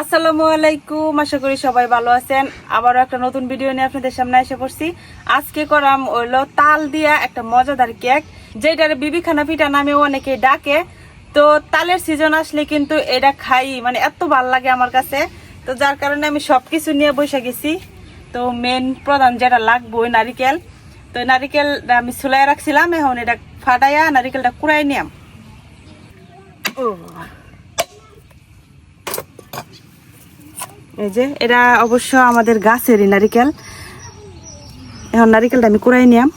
আসসালামু আলাইকুম, আশা করি সবাই ভালো আছেন। আবারও একটা নতুন ভিডিও নিয়ে আপনাদের সামনে এসে পড়ছি। আজকে করাম হইল তাল দিয়া একটা মজাদার কেক, যেটার বিবিখানা পিঠা নামেও অনেকে ডাকে। তো তালের সিজন আসলে কিন্তু এটা খাই মানে এত ভালো লাগে আমার কাছে। তো যার কারণে আমি সবকিছু নিয়ে বসে গেছি। তো মেন প্রধান যেটা লাগবো ওই নারিকেল। তো এই নারিকেল আমি চুলাই রাখছিলাম, এখন এটা ফাটাইয়া নারিকেলটা কুড়াই নিয়াম। ও। এই যে এটা অবশ্য আমাদের গাছেরই নারিকেল। এখন নারিকেলটা আমি কুড়াই নিয়াম।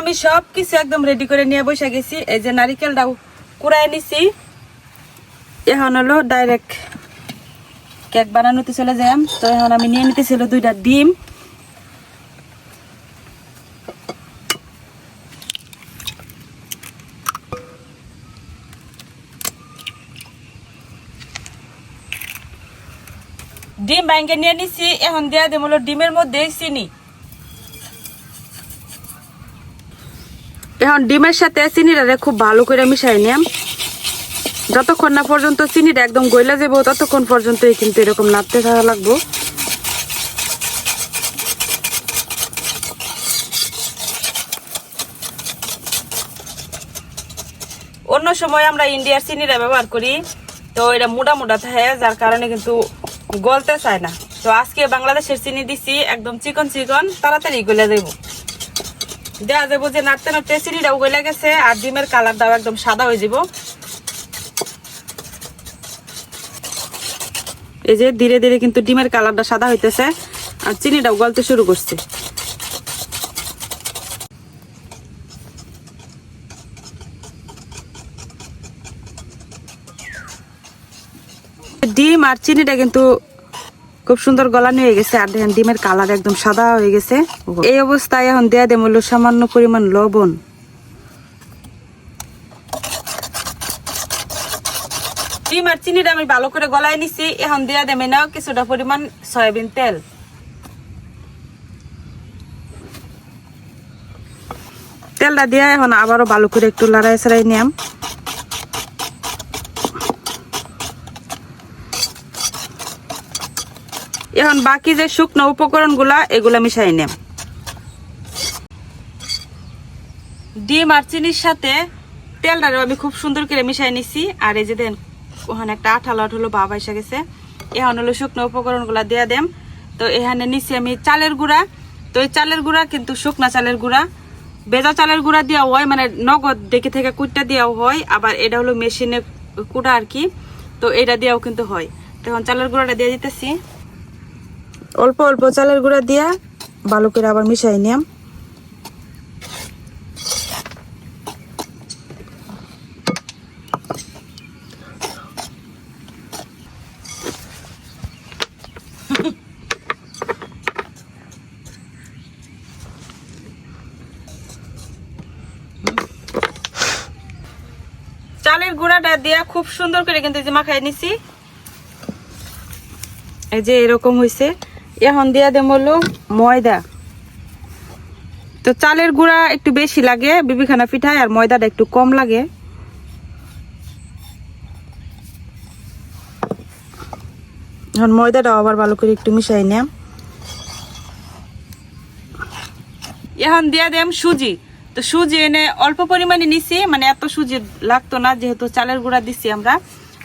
আমি সব কিছু একদম রেডি করে নিয়ে বসে গেছি। এই যে নারিকেলটাও কুড়াই নিছি। এখন হলো ডাইরেক্ট কেক বানানোতে চলে যাম তো এখন আমি নিয়ে নিতেছিল দুইটা ডিম। ডিম ব্যাংকে নিয়ে নিছি। এখন দেওয়া দেব ডিমের মধ্যে চিনি। এখন ডিমের সাথে চিনিটা খুব ভালো করে মিশাই নিয়াম যতক্ষণ না পর্যন্ত চিনিটা একদম গইলা যাব, ততক্ষণ পর্যন্তই কিন্তু এরকম নাড়তে থাকা লাগবো। অন্য সময় আমরা ইন্ডিয়ার চিনিটা ব্যবহার করি, তো এটা মোটা মোটা থাকে, যার কারণে কিন্তু গলতে চায় না। তো আজকে বাংলাদেশের চিনি দিছি, একদম চিকন চিকন, তাড়াতাড়ি গলে যাব। দেওয়া যাব যে নাড়তে নাড়তে চিনিটাও গলে গেছে আর ডিমের কালারটাও একদম সাদা হয়ে যাব। এই যে ধীরে ধীরে কিন্তু ডিমের কালারটা সাদা হইতেছে আর চিনিটাও গলতে শুরু করছে। ডিম আর চিনিটা কিন্তু খুব সুন্দর গলানো হয়ে গেছে, আর দেখেন ডিমের কালার একদম সাদা হয়ে গেছে। এই অবস্থায় এখন দেয়া হলো সামান্য পরিমাণ লবণ। ডিম আর চিনিটা আমি ভালো করে গলায় নিছি, এখন দেয়া দেমে নাও কিছুটা পরিমাণ সয়াবিন তেল। তেলটা দিয়া এখন আবারও ভালো করে একটু লড়াই ছড়াই নিয়াম। এখন বাকি যে শুকনো উপকরণগুলা এগুলা মিশাই নেম। ডিম আর চিনির সাথে তেলটারও আমি খুব সুন্দর করে মিশাই নিছি। আর এই যে দেন, ওখানে একটা আঠালো আঠালো ভাব এসে গেছে। এখন হলো শুকনো উপকরণগুলা দেয়া দেম। তো এখানে নিছি আমি চালের গুঁড়া। তো এই চালের গুঁড়া কিন্তু শুকনা চালের গুঁড়া। বেজা চালের গুঁড়া দেওয়া হয় মানে নগদ দেখে থেকে কুটটা দেওয়াও হয়। আবার এটা হলো মেশিনে কুটা আর কি। তো এটা দেওয়াও কিন্তু হয়। তো এখন চালের গুঁড়াটা দিয়ে দিতেছি। অল্প অল্প চালের গুঁড়া দিয়া ভালো করে আবার মিশাই নিয়াম। চালের গুঁড়াটা দিয়া খুব সুন্দর করে কিন্তু যে মাখাই নিছি। এই যে এরকম হয়েছে এখন দিয়া দেম হলো ময়দা। তো চালের গুঁড়া একটু বেশি লাগে, বিবিখানা পিঠায়, আর ময়দাটা একটু কম লাগে। এখন ময়দাটা আবার ভালো করে একটু মিশাই নিলাম এখন দিয়া দেম সুজি। তো সুজি এনে অল্প পরিমাণে নিছি মানে এত সুজি লাগতো না, যেহেতু চালের গুঁড়া দিছি আমরা।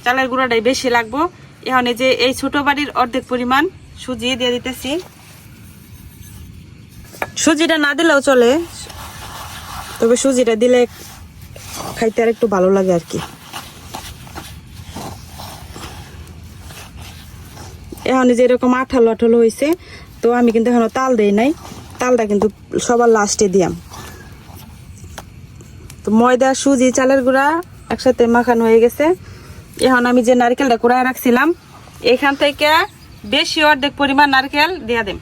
চালের গুঁড়াটাই বেশি লাগবো। এখন এই যে এই ছোট বাড়ির অর্ধেক পরিমাণ সুজি দিয়ে দিতেছি। সুজিটা না দিলেও চলে। তবে সুজিটা দিলে খাইতে আর একটু ভালো লাগে আর কি। এখন যে এরকম আঠালো আঠালো হয়েছে তো আমি কিন্তু এখনও তাল দেই নাই। তালটা কিন্তু সবার লাস্টে দিয়াম। তো ময়দা, সুজি, চালের গুঁড়া একসাথে মাখানো হয়ে গেছে। এখন আমি যে নারকেলটা কুড়ায় রাখছিলাম, এখান থেকে বেশি অর্ধেক পরিমাণ নারকেল দিয়ে দেম।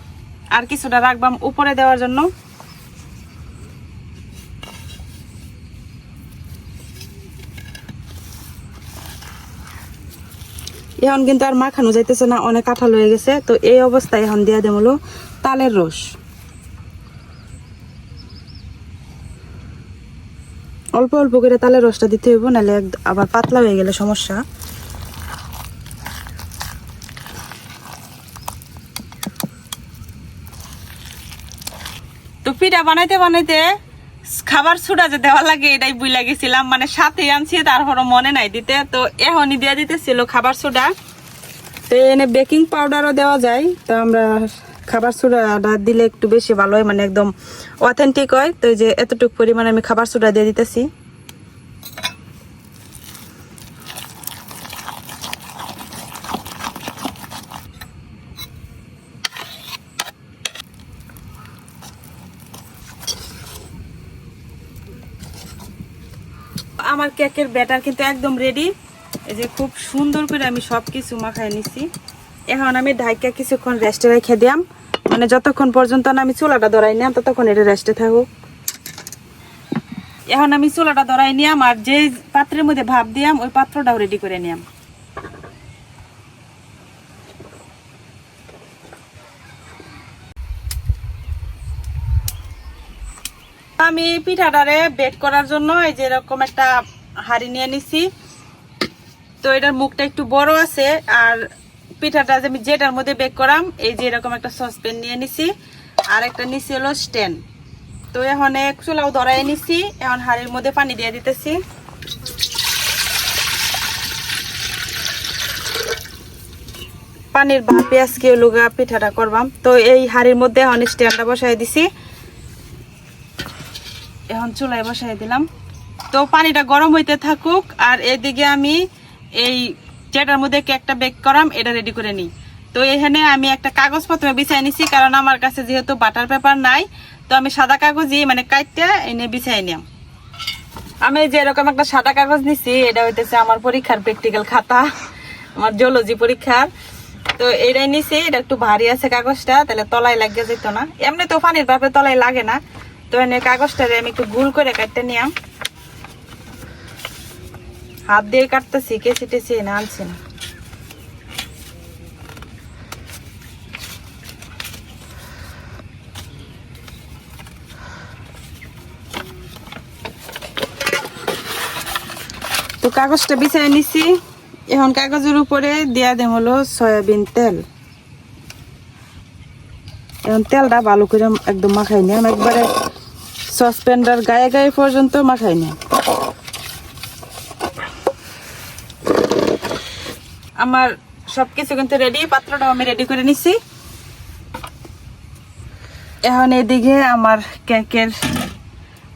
আর কিছুটা রাখবাম উপরে দেওয়ার জন্য। এখন কিন্তু আর মাখানো যাইতেছে না, অনেক কাঁঠাল হয়ে গেছে। তো এই অবস্থায় এখন দিয়ে দেম হলো তালের রস। অল্প অল্প করে তালের রসটা দিতে হইব, নাহলে আবার পাতলা হয়ে গেলে সমস্যা। পিঠা বানাইতে বানাইতে খাবার ছুটা যে দেওয়া লাগে, এটাই বই লাগেছিলাম মানে সাথে আনছি, তারপরও মনে নাই দিতে। তো এখনই দিয়ে দিতেছিল খাবার সোডা তো এনে বেকিং পাউডারও দেওয়া যায়। তো আমরা খাবার সোডাটা দিলে একটু বেশি ভালো হয় মানে একদম অথেন্টিক হয়। তো যে এতটুকু পরিমাণে আমি খাবার সোডা দিয়ে দিতেছি। আমার কেকের ব্যাটার কিন্তু একদম রেডি এই যে খুব সুন্দর করে আমি সব কিছু মাখায় নিছি। এখন আমি ঢাইকা কিছুক্ষণ রেস্টে রেখে দিয়াম। মানে যতক্ষণ পর্যন্ত না আমি চুলাটা ধরাই নিলাম ততক্ষণ এটা রেস্টে থাকুক। এখন আমি চুলাটা ধরাই নিলাম আর যে পাত্রের মধ্যে ভাব দিয়াম, ওই পাত্রটাও রেডি করে নিয়াম। আমি পিঠাটারে বেক করার জন্য এই যে এরকম একটা হাড়ি নিয়ে নিছি। তো এটার মুখটা একটু বড় আছে, আর পিঠাটা যে আমি যেটার মধ্যে বেক করাম, এই যে এরকম একটা সসপ্যান নিয়ে নিছি। আর একটা নিছি হলো স্ট্যান্ড তো এখন এক চুলাও ধরাই নিছি, এখন হাড়ির মধ্যে পানি দিয়ে দিতেছি। পানির ভাপে আজকে লুগা পিঠাটা করবাম। তো এই হাড়ির মধ্যে এখন স্ট্যান্ডটা বসাই দিছি। এখন চুলায় বসাই দিলাম। তো পানিটা গরম হইতে থাকুক, আর এদিকে আমি এই যেটার মধ্যে কেকটা বেক করাম, এটা রেডি করে নিই। তো এখানে আমি একটা কাগজ প্রথমে বিছাই নিছি, কারণ আমার কাছে যেহেতু বাটার পেপার নাই, তো আমি সাদা কাগজই মানে কাটতে এনে বিছাই নিলাম। আমি যে এরকম একটা সাদা কাগজ নিছি, এটা হইতেছে আমার পরীক্ষার প্র্যাকটিক্যাল খাতা, আমার জিওলজি পরীক্ষার। তো এটাই নিছি, এটা একটু ভারী আছে কাগজটা, তাহলে তলায় লাগিয়ে যেত না। এমনি তো পানির ভাবে তলায় লাগে না তো এনে কাগজটারে আমি একটু গুল করে কাটতে নিলাম হাত দিয়ে কাটতেছি কেসি টেসি এনে আনছি না তো কাগজটা বিছাই নিছি। এখন কাগজের উপরে দেয়া দেম হলো সয়াবিন তেল। এখন তেলটা ভালো করে একদম মাখাই নিলাম একবারে সসপ্যানটার গায়ে গায়ে পর্যন্ত মাখাই নিলাম আমার সবকিছু কিন্তু রেডি পাত্রটাও আমি রেডি করে নিছি। এখন এদিকে আমার কেকের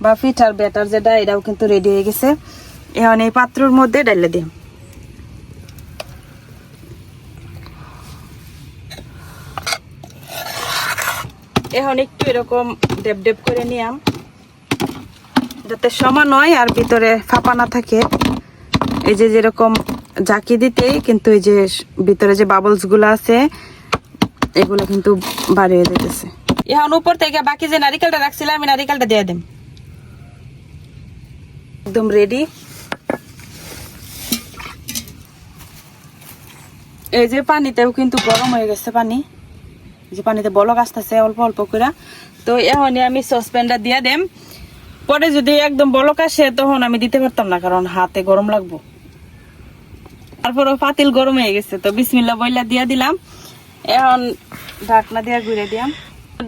বা পিঠার ব্যাটার যেটা, এটাও কিন্তু রেডি হয়ে গেছে। এখন এই পাত্রর মধ্যে ডাইলে দিই। এখন একটু এরকম ডেপ ডেপ করে নিয়াম যাতে সমান হয় আর ভিতরে ফাঁপা না থাকে। এই যে যেরকম জাকি দিতেই কিন্তু এই যে ভিতরে যে বাবলসগুলো আছে এগুলো কিন্তু বাড়িয়ে দিতেছে। এখন উপর থেকে বাকি যে নারিকেলটা রাখছিলাম আমি নারিকেলটা দিয়ে দেব একদম রেডি এই যে পানিতেও কিন্তু গরম হয়ে গেছে পানি। যে পানিতে বলক আসতেছে অল্প অল্প করে তো এখনই আমি সসপ্যানটা দিয়ে দেম। পরে যদি একদম বলক আসে, তখন আমি দিতে পারতাম না, কারণ হাতে গরম লাগবো। তারপর পাতিল গরম হয়ে গেছে, তো বিসমিল্লা বইলা দিয়া দিলাম। এখন ঢাকনা দিয়া ঘুরে দিলাম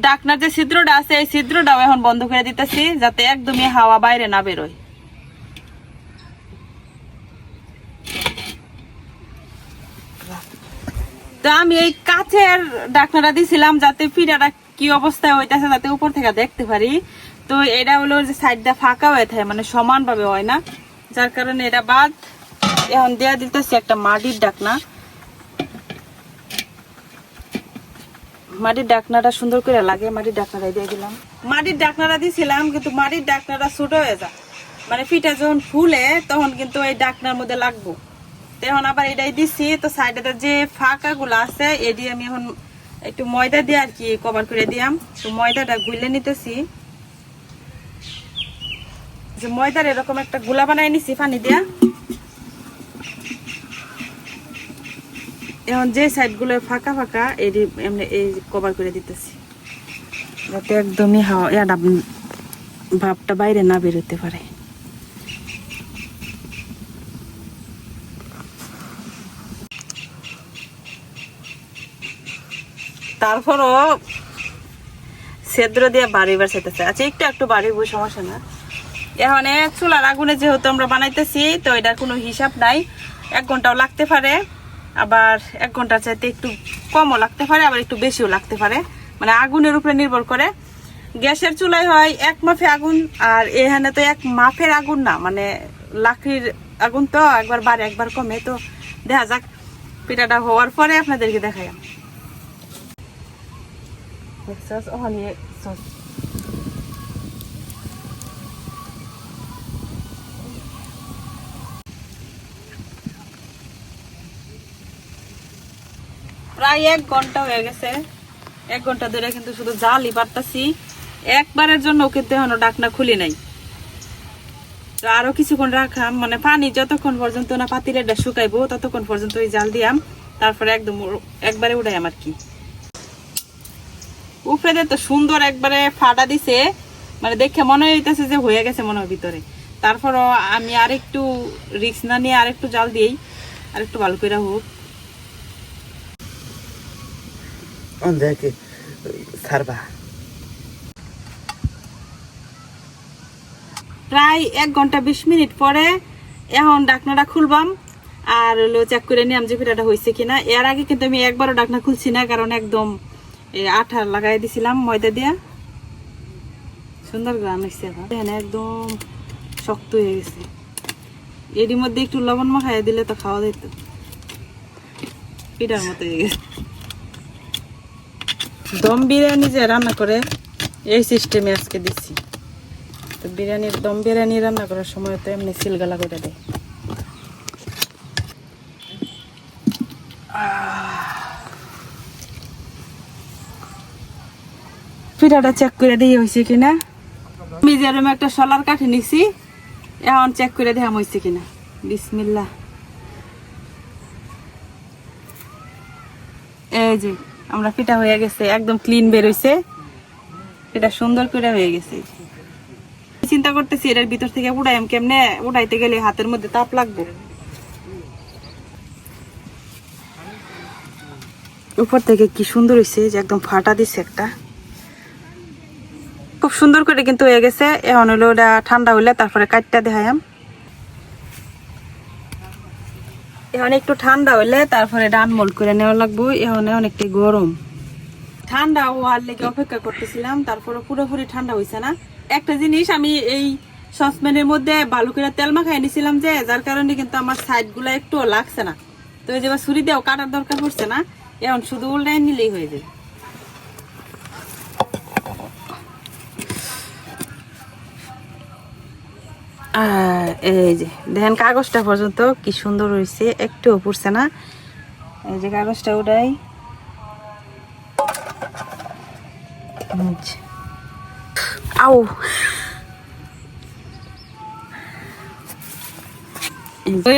ঢাকনার যে ছিদ্রটা আছে, এই ছিদ্রটাও এখন বন্ধ করে দিতেছি, যাতে একদমই হাওয়া বাইরে না বেরোয়। তো আমি এই কাছের ডাকনাটা দিছিলাম, যাতে পিঠাটা কি অবস্থায় হইতেছে, যাতে উপর থেকে দেখতে পারি। তো এটা হলো যে সাইডটা ফাঁকা হয়ে থাকে মানে সমান ভাবে হয় না। যার কারণে এটা বাদ। এখন দেয়া দিতেছি একটা মাটির ডাকনা। মাটির ডাকনাটা সুন্দর করে লাগে, মাটির ডাকনাটা দিয়ে দিলাম। মাটির ডাকনাটা দিছিলাম, কিন্তু মাটির ডাকনাটা ছোট হয়ে যায়। মানে পিঠা যখন ফুলে, তখন কিন্তু এই ডাকনার মধ্যে লাগবো। তখন আবার এটাই দিছি, তো সাইডে যে ফাঁকা গুলো আছে এটি আমি এখন একটু ময়দা দিয়ে আর কি কভার করে দিয়াম। তো ময়দাটা গুলে নিতেছি। যে ময়দার এরকম একটা গুলা বানাই নিছি পানি দিয়া। এখন যে সাইডগুলো ফাঁকা ফাঁকা এটি এমনি এই কভার করে দিতেছি। যাতে একদমই হাওয়া ইয়াটা ভাবটা বাইরে না বেরোতে পারে। তারপরও সেদ্র দিয়ে বাড়িবার চাইতেছে। আচ্ছা একটু একটু বাড়িব সমস্যা না। এখন চুলার আগুনে যেহেতু আমরা বানাইতেছি, তো এটার কোনো হিসাব নাই। এক ঘন্টাও লাগতে পারে, আবার এক ঘণ্টার চাইতে একটু কমও লাগতে পারে, আবার একটু বেশিও লাগতে পারে। মানে আগুনের উপরে নির্ভর করে। গ্যাসের চুলায় হয় এক মাফে আগুন, আর এখানে তো এক মাফের আগুন না মানে লাকড়ির আগুন তো একবার বাড়ে, একবার কমে। তো দেখা যাক, পিঠাটা হওয়ার পরে আপনাদেরকে দেখাই আমি দেখছস ওখানে সস প্রায় এক ঘণ্টা হয়ে গেছে। এক ঘণ্টা ধরে কিন্তু শুধু জালই পারতাছি একবারের জন্য কিন্তু এখনও ডাকনা খুলি নাই। তো আরও কিছুক্ষণ রাখাম মানে পানি যতক্ষণ পর্যন্ত না পাতিলেটা শুকাইবো, ততক্ষণ পর্যন্ত ওই জাল দিয়াম। তারপরে একদম একবারে উঠাই আমার কি। উপরে তো সুন্দর একবারে ফাটা দিছে। মানে দেখে মনে হইতেছে যে হয়ে গেছে মনে ভিতরে। তারপরও আমি আরেকটু রিক্স না নিয়ে আরেকটু জাল দিই আরেকটু ভালো করে হোক। সারবা। প্রায় এক ঘণ্টা বিশ মিনিট পরে এখন ডাকনাটা খুলবাম, আর হলো চেক করে নিলাম যে পিঠাটা হয়েছে কিনা। এর আগে কিন্তু আমি একবারও ডাকনা খুলছি না, কারণ একদম আঠা লাগাই দিছিলাম ময়দা দিয়া। সুন্দর এসছে এখন একদম শক্ত হয়ে গেছে। এরই মধ্যে একটু লবণ মাখাই দিলে তো খাওয়া যেত পিঠার মতো হয়ে গেছে। দম বিরিয়ানি যে রান্না করে, এই সিস্টেমে আজকে দিচ্ছি তো বিরিয়ানির দম বিরিয়ানি রান্না করার সময় তো এমনি সিলগালা করে দেয়। পিঠাটা চেক করে দিয়ে হয়েছে কিনা? আমি যেরকম একটা সলার কাঠে নিছি, এখন চেক করে দেখাম হয়েছে কিনা। বিসমিল্লা এই যে আমরা পিঠা হয়ে গেছে, একদম ক্লিন বেরোইছে এটা সুন্দর করে হয়ে গেছে। চিন্তা করতেছি, এটার ভিতর থেকে উড়াই কেমনে? উড়াইতে গেলে হাতের মধ্যে তাপ লাগবে। উপর থেকে কি সুন্দর হয়েছে যে একদম ফাটা দিছে একটা। খুব সুন্দর করে কিন্তু হয়ে গেছে। এখন হলো ওটা ঠান্ডা হইলে তারপরে কাটটা দেখায়াম এখন একটু ঠান্ডা হইলে তারপরে ডান মোল করে নেওয়া লাগবো। এখানে অনেকটাই গরম। ঠান্ডা হওয়ার লেগে অপেক্ষা করতেছিলাম তারপরে পুরোপুরি ঠান্ডা হয়েছে না। একটা জিনিস আমি এই সসপ্যানের মধ্যে ভালো করে তেল মাখাই নিয়েছিলাম যে, যার কারণে কিন্তু আমার সাইডগুলা একটু লাগছে না। তো এই যে ছুরি দেওয়া কাটার দরকার পড়ছে না, এখন শুধু উল্টাই নিলেই হয়ে যায় এই যে, দেখেন কাগজটা পর্যন্ত কি সুন্দর হয়েছে একটুও পড়ছে না। এই যে কাগজটা ওটাই আও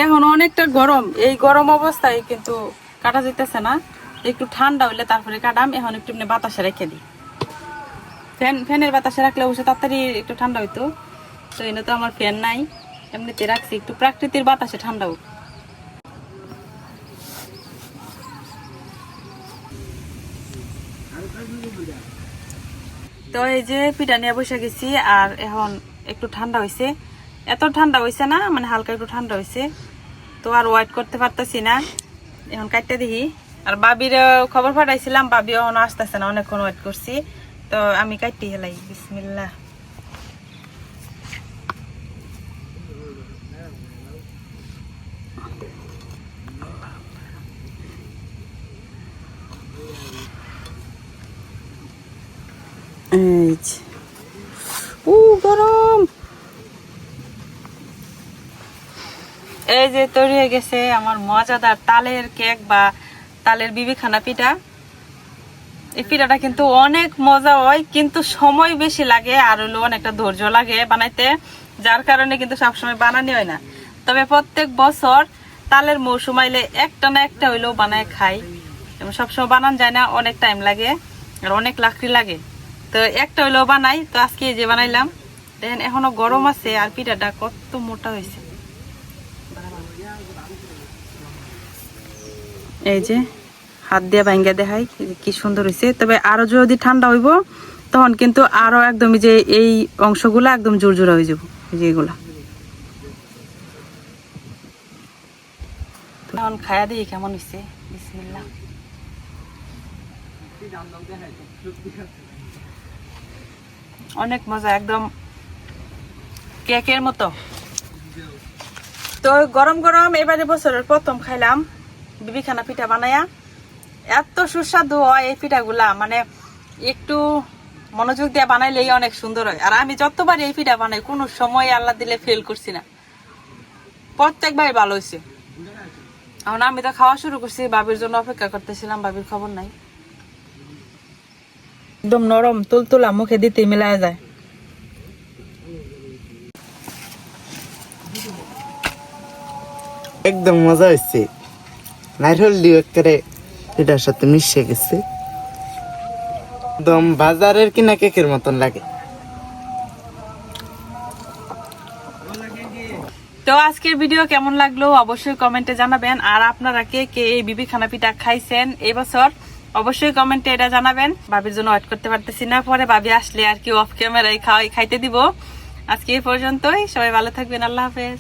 এখন অনেকটা গরম, এই গরম অবস্থায় কিন্তু কাটা যেতেছে না। একটু ঠান্ডা হইলে তারপরে কাটাম, এখন একটু বাতাসে রেখে দিই। ফ্যান, ফ্যানের বাতাসে রাখলে অবশ্য তাড়াতাড়ি একটু ঠান্ডা হইতো। তো এনে তো আমার ফ্যান নাই। এমনিতে রাখছি, একটু প্রাকৃতিক বাতাসে ঠান্ডা তো এই যে পিঠা নিয়ে বসে গেছি, আর এখন একটু ঠান্ডা হয়েছে এত ঠান্ডা হয়েছে না মানে হালকা একটু ঠান্ডা হয়েছে তো আর ওয়েট করতে পারতেছি না। এখন কাটতে দেখি। আর বাবির খবর পাঠাইছিলাম বাবি এখন আসতেছে না, অনেকক্ষণ ওয়েট করছি। তো আমি কাটতে হেলাই বিসমিল্লা যে। উ গরম! এই যে তৈরি হয়ে গেছে আমার মজাদার তালের কেক বা তালের বিবিখানা পিঠা। এই পিঠাটা কিন্তু অনেক মজা হয়, কিন্তু সময় বেশি লাগে আর হলো অনেকটা ধৈর্য লাগে বানাইতে, যার কারণে কিন্তু সবসময় বানানি হয় না। তবে প্রত্যেক বছর তালের মৌসুম আইলে একটা না একটা হইলেও বানায় খাই। এবং সবসময় বানান যায় না, অনেক টাইম লাগে আর অনেক লাকড়ি লাগে। তো একটা হইলেও বানাই, তো আজকে যে বানাইলাম। দেখেন, এখনও গরম আছে আর পিঠাটা কত মোটা হয়েছে। এই যে হাত দিয়ে ভাঙ্গা দেখাই কি সুন্দর হয়েছে। তবে আরও যদি ঠান্ডা হইব, তখন কিন্তু আরও একদম যে এই অংশগুলা একদম জোরজোড়া হয়ে যাব, এই যে এখন খায়া দিই কেমন হয়েছে। বিসমিল্লাহ। অনেক মজা, একদম কেকের মতো। তো গরম গরম এবারে বছরের প্রথম খাইলাম বিবিখানা পিঠা বানায়া। এত সুস্বাদু হয় এই পিঠাগুলা মানে একটু মনোযোগ দিয়ে বানাইলেই অনেক সুন্দর হয়। আর আমি যতবার এই পিঠা বানাই, কোনো সময় আল্লাহ দিলে ফেল করছি না। প্রত্যেকবার ভালো হয়েছে এখন আমি তো খাওয়া শুরু করছি, বাবির জন্য অপেক্ষা করতেছিলাম, বাবির খবর নাই। একদম নরম তুলতুলা মুখে দিতে মিলা যায়। একদম মজা হয়েছে নারকেল দিয়ে একেবারে এটার সাথে মিশে গেছে। একদম বাজারের কিনা কেকের মতন লাগে। তো আজকের ভিডিও কেমন লাগল? অবশ্যই কমেন্টে জানাবেন। আর আপনারা কে কে এই বিবি খানা পিঠা খাইছেন এই বছর? অবশ্যই কমেন্টে এটা জানাবেন। ভাবির জন্য ওয়েট করতে পারতেছি না, পরে বাবি আসলে আর কি অফ ক্যামেরায় খাওয়াই খাইতে দিব। আজকে এই পর্যন্তই, সবাই ভালো থাকবেন, আল্লাহ হাফেজ।